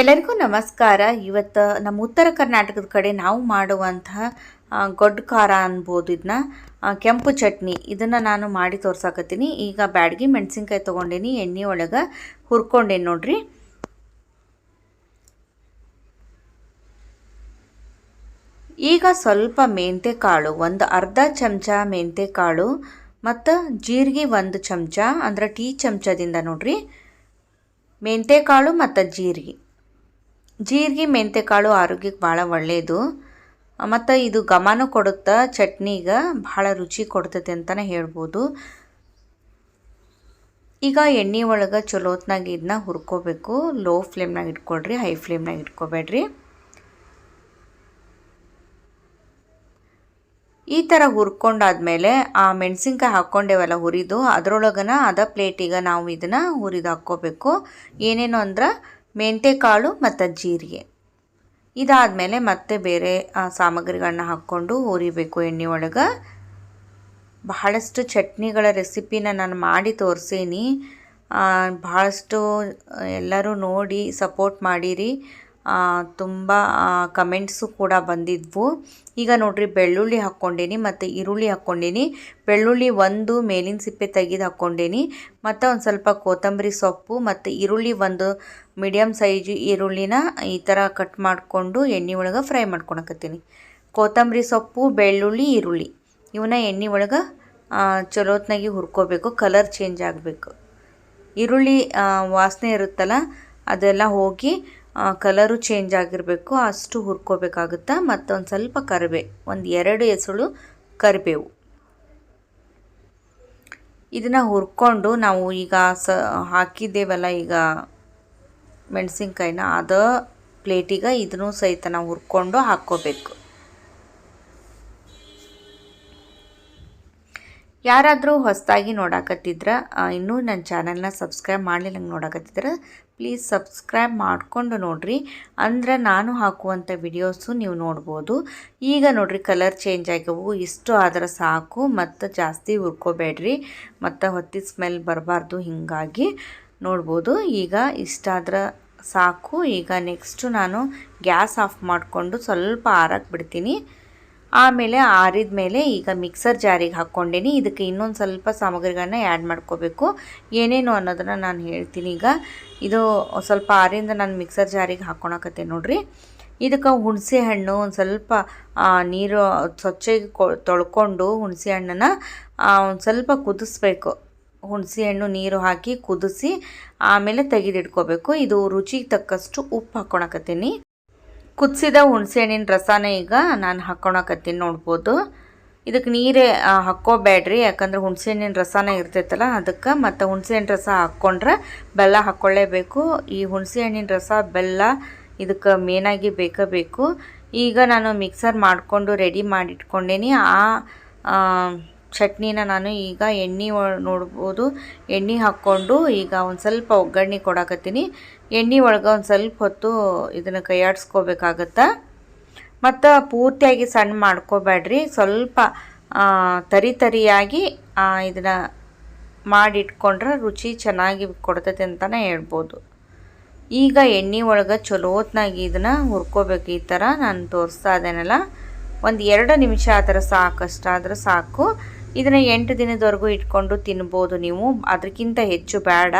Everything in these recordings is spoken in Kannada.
ಎಲ್ಲರಿಗೂ ನಮಸ್ಕಾರ. ಇವತ್ತು ನಮ್ಮ ಉತ್ತರ ಕರ್ನಾಟಕದ ಕಡೆ ನಾವು ಮಾಡುವಂತಹ ಗೊಡ್ ಖಾರ ಅನ್ಬೋದು ಇದನ್ನ ಕೆಂಪು ಚಟ್ನಿ. ಇದನ್ನು ನಾನು ಮಾಡಿ ತೋರ್ಸಾಕತ್ತೀನಿ. ಈಗ ಬ್ಯಾಡ್ಗಿ ಮೆಣಸಿನ್ಕಾಯಿ ತೊಗೊಂಡೇನಿ, ಎಣ್ಣೆ ಒಳಗೆ ಹುರ್ಕೊಂಡೇನಿ ನೋಡ್ರಿ. ಈಗ ಸ್ವಲ್ಪ ಮೆಂತೆ ಕಾಳು ಒಂದು ಅರ್ಧ ಚಮಚ ಮೆಂತೆ ಕಾಳು ಮತ್ತು ಜೀರಿಗೆ ಒಂದು ಚಮಚ, ಅಂದ್ರೆ ಟೀ ಚಮಚದಿಂದ ನೋಡ್ರಿ. ಮೆಂತೆ ಕಾಳು ಮತ್ತು ಜೀರಿಗೆ. ಜೀರಿಗೆ ಮೆಂತೆಕಾಳು ಆರೋಗ್ಯಕ್ಕೆ ಭಾಳ ಒಳ್ಳೆಯದು ಮತ್ತು ಇದು ಘಮನೂ ಕೊಡುತ್ತೆ ಚಟ್ನಿಗೆ ಭಾಳ ರುಚಿ ಕೊಡ್ತೈತೆ ಅಂತಲೇ ಹೇಳ್ಬೋದು. ಈಗ ಎಣ್ಣೆ ಒಳಗೆ ಚಲೋತ್ನಾಗ ಇದನ್ನ ಹುರ್ಕೋಬೇಕು. ಲೋ ಫ್ಲೇಮ್ನಾಗ ಇಟ್ಕೊಳ್ರಿ, ಹೈ ಫ್ಲೇಮ್ನಾಗ ಇಟ್ಕೋಬೇಡ್ರಿ. ಈ ಥರ ಹುರ್ಕೊಂಡಾದ್ಮೇಲೆ ಆ ಮೆಣಸಿನ್ಕಾಯಿ ಹಾಕ್ಕೊಂಡೇವಲ್ಲ ಹುರಿದು, ಅದರೊಳಗನ ಅದ ಪ್ಲೇಟಿಗೆ ನಾವು ಇದನ್ನು ಹುರಿದು ಹಾಕ್ಕೋಬೇಕು ಏನೇನು ಅಂದ್ರೆ ಮೆಂತೆಕಾಳು ಮತ್ತು ಜೀರಿಗೆ. ಇದಾದಮೇಲೆ ಮತ್ತೆ ಬೇರೆ ಸಾಮಗ್ರಿಗಳನ್ನ ಹಾಕ್ಕೊಂಡು ಹುರಿಬೇಕು ಎಣ್ಣೆ ಒಳಗೆ. ಬಹಳಷ್ಟು ಚಟ್ನಿಗಳ ರೆಸಿಪಿನ ನಾನು ಮಾಡಿ ತೋರಿಸೀನಿ. ಭಾಳಷ್ಟು ಎಲ್ಲರೂ ನೋಡಿ ಸಪೋರ್ಟ್ ಮಾಡಿರಿ. ತುಂಬ ಕಮೆಂಟ್ಸು ಕೂಡ ಬಂದಿದ್ವು. ಈಗ ನೋಡ್ರಿ, ಬೆಳ್ಳುಳ್ಳಿ ಹಾಕ್ಕೊಂಡೇನಿ ಮತ್ತು ಈರುಳ್ಳಿ ಹಾಕ್ಕೊಂಡೇನಿ. ಬೆಳ್ಳುಳ್ಳಿ ಒಂದು, ಮೇಲಿನ ಸಿಪ್ಪೆ ತೆಗೆದು ಹಾಕ್ಕೊಂಡೇನಿ. ಮತ್ತು ಒಂದು ಸ್ವಲ್ಪ ಕೊತ್ತಂಬರಿ ಸೊಪ್ಪು ಮತ್ತು ಈರುಳ್ಳಿ ಒಂದು ಮೀಡಿಯಮ್ ಸೈಜ್ ಈರುಳ್ಳಿನ ಈ ಥರ ಕಟ್ ಮಾಡಿಕೊಂಡು ಎಣ್ಣೆ ಒಳಗೆ ಫ್ರೈ ಮಾಡ್ಕೊಳಕತ್ತೀನಿ. ಕೊತ್ತಂಬರಿ ಸೊಪ್ಪು, ಬೆಳ್ಳುಳ್ಳಿ, ಈರುಳ್ಳಿ. ಇವನ್ನ ಎಣ್ಣೆ ಒಳಗೆ ಚಲೋತ್ನಾಗಿ ಹುರ್ಕೋಬೇಕು ಕಲರ್ ಚೇಂಜ್ ಆಗಬೇಕು. ಈರುಳ್ಳಿ ವಾಸನೆ ಇರುತ್ತಲ್ಲ, ಅದೆಲ್ಲ ಹೋಗಿ ಕಲರು ಚೇಂಜ್ ಆಗಿರಬೇಕು, ಅಷ್ಟು ಹುರ್ಕೋಬೇಕಾಗುತ್ತಾ? ಮತ್ತೊಂದು ಸ್ವಲ್ಪ ಕರಿಬೇ, ಒಂದು ಎರಡು ಎಸಳು ಕರಿಬೇವು. ಇದನ್ನು ಹುರ್ಕೊಂಡು ನಾವು ಈಗ ಸ, ಹಾಕಿದ್ದೇವಲ್ಲ ಈಗ ಮೆಣಸಿನ್ಕಾಯಿನ, ಅದ ಪ್ಲೇಟಿಗೆ ಇದನ್ನು ಸಹಿತ ನಾವು ಹುರ್ಕೊಂಡು ಹಾಕ್ಕೋಬೇಕು. ಯಾರಾದರೂ ಹೊಸದಾಗಿ ನೋಡಾಕತ್ತಿದ್ರ ಇನ್ನೂ ನನ್ನ ಚಾನಲ್ನ ಸಬ್ಸ್ಕ್ರೈಬ್ ಮಾಡಲಿಲ್ಲ ನೋಡಕತ್ತಿದ್ರೆ, ಪ್ಲೀಸ್ ಸಬ್ಸ್ಕ್ರೈಬ್ ಮಾಡಿಕೊಂಡು ನೋಡಿರಿ. ಅಂದ್ರೆ ನಾನು ಹಾಕುವಂಥ ವಿಡಿಯೋಸು ನೀವು ನೋಡ್ಬೋದು. ಈಗ ನೋಡಿರಿ, ಕಲರ್ ಚೇಂಜ್ ಆಗ್ಯವು. ಇಷ್ಟು ಆದ್ರೆ ಸಾಕು, ಮತ್ತು ಜಾಸ್ತಿ ಹುರ್ಕೋಬೇಡ್ರಿ. ಮತ್ತು ಹೊತ್ತಿ ಸ್ಮೆಲ್ ಬರಬಾರ್ದು, ಹೀಗಾಗಿ ನೋಡ್ಬೋದು. ಈಗ ಇಷ್ಟಾದ್ರೆ ಸಾಕು. ಈಗ ನೆಕ್ಸ್ಟು ನಾನು ಗ್ಯಾಸ್ ಆಫ್ ಮಾಡಿಕೊಂಡು ಸ್ವಲ್ಪ ಆರಕ್ಕೆ ಬಿಡ್ತೀನಿ. ಆಮೇಲೆ ಆರಿದ ಮೇಲೆ ಈಗ ಮಿಕ್ಸರ್ ಜಾರಿಗೆ ಹಾಕ್ಕೊಂಡೇನಿ. ಇದಕ್ಕೆ ಇನ್ನೊಂದು ಸ್ವಲ್ಪ ಸಾಮಗ್ರಿಗಳನ್ನ ಆ್ಯಡ್ ಮಾಡ್ಕೋಬೇಕು. ಏನೇನು ಅನ್ನೋದನ್ನು ನಾನು ಹೇಳ್ತೀನಿ ಈಗ. ಇದು ಸ್ವಲ್ಪ ಆರಿಂದ ನಾನು ಮಿಕ್ಸರ್ ಜಾರಿಗೆ ಹಾಕ್ಕೊಳಕತ್ತೆ ನೋಡಿರಿ. ಇದಕ್ಕೆ ಹುಣಸೆ ಹಣ್ಣು ಒಂದು ಸ್ವಲ್ಪ ನೀರು ಸ್ವಚ್ಛಗೆ ತೊಳ್ಕೊಂಡು ಹುಣಸೆ ಹಣ್ಣನ್ನು ಒಂದು ಸ್ವಲ್ಪ ಕುದಿಸ್ಬೇಕು. ಹುಣಸೆ ಹಣ್ಣು ನೀರು ಹಾಕಿ ಕುದಿಸಿ ಆಮೇಲೆ ತೆಗೆದಿಟ್ಕೋಬೇಕು. ಇದು ರುಚಿಗೆ ತಕ್ಕಷ್ಟು ಉಪ್ಪು ಹಾಕ್ಕೊಳಕತ್ತೀನಿ ಕುದಿಸಿದ ಹುಣಸೆಹಣ್ಣಿನ ರಸನ ಈಗ ನಾನು ಹಾಕ್ಕೊಳಕತ್ತೀನಿ ನೋಡ್ಬೋದು. ಇದಕ್ಕೆ ನೀರೇ ಹಾಕ್ಕೋಬೇಡ್ರಿ. ಯಾಕಂದ್ರೆ ಹುಣಸೆಹಣ್ಣಿನ ರಸನ ಇರ್ತೈತಲ್ಲ ಅದಕ್ಕೆ ಮತ್ತು ಹುಣಸೆಹಣ್ಣು ರಸ ಹಾಕ್ಕೊಂಡ್ರೆ ಬೆಲ್ಲ ಹಾಕ್ಕೊಳ್ಳೇಬೇಕು ಈ ಹುಣಸೆಹಣ್ಣಿನ ರಸ ಬೆಲ್ಲ ಇದಕ್ಕೆ ಮೇನಾಗಿ ಬೇಕೇ ಬೇಕು ಈಗ ನಾನು ಮಿಕ್ಸರ್ ಮಾಡಿಕೊಂಡು ರೆಡಿ ಮಾಡಿಟ್ಕೊಂಡೇನಿ. ಆ, ಚಟ್ನಿನ ನಾನು ಈಗ ಎಣ್ಣೆ ನೋಡ್ಬೋದು. ಎಣ್ಣೆ ಹಾಕ್ಕೊಂಡು ಈಗ ಒಂದು ಸ್ವಲ್ಪ ಒಗ್ಗರಣೆ ಕೊಡಕತ್ತೀನಿ. ಎಣ್ಣೆ ಒಳಗೆ ಒಂದು ಸ್ವಲ್ಪ ಹೊತ್ತು ಇದನ್ನು ಕೈಯಾಡಿಸ್ಕೋಬೇಕಾಗತ್ತೆ ಮತ್ತು ಪೂರ್ತಿಯಾಗಿ ಸಣ್ಣ ಮಾಡ್ಕೋಬೇಡ್ರಿ. ಸ್ವಲ್ಪ ತರಿ ತರಿಯಾಗಿ ಇದನ್ನು ಮಾಡಿಟ್ಕೊಂಡ್ರೆ ರುಚಿ ಚೆನ್ನಾಗಿ ಕೊಡ್ತೈತೆ ಅಂತಲೇ ಹೇಳ್ಬೋದು. ಈಗ ಎಣ್ಣೆ ಒಳಗೆ ಚಲೋತ್ನಾಗಿ ಇದನ್ನು ಹುರ್ಕೋಬೇಕು. ಈ ಥರ ನಾನು ತೋರಿಸ್ತಾ ಇದ್ದೇನಲ್ಲ ಒಂದು ಎರಡು ನಿಮಿಷ ಆ ಥರ ಸಾಕಷ್ಟಾದ್ರೆ ಸಾಕು. ಇದನ್ನು ಎಂಟು ದಿನದವರೆಗೂ ಇಟ್ಕೊಂಡು ತಿನ್ಬೋದು ನೀವು. ಅದಕ್ಕಿಂತ ಹೆಚ್ಚು ಬೇಡ.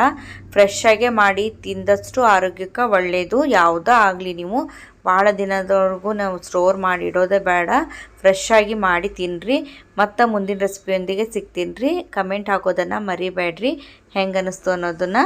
ಫ್ರೆಶ್ಶಾಗೆ ಮಾಡಿ ತಿಂದಷ್ಟು ಆರೋಗ್ಯಕ್ಕೆ ಒಳ್ಳೆಯದು ಯಾವುದೇ ಆಗಲಿ ನೀವು. ಭಾಳ ದಿನದವರೆಗೂ ನಾವು ಸ್ಟೋರ್ ಮಾಡಿ ಇಡೋದೇ ಬೇಡ. ಫ್ರೆಶ್ಶಾಗಿ ಮಾಡಿ ತಿನ್ನಿರಿ ಮತ್ತು ಮುಂದಿನ ರೆಸಿಪಿಯೊಂದಿಗೆ ಸಿಗ್ತೀನಿ ರೀ. ಕಮೆಂಟ್ ಹಾಕೋದನ್ನು ಮರಿಬೇಡ್ರಿ. ಹೆಂಗೆ ಅನ್ನಿಸ್ತು ಅನ್ನೋದನ್ನು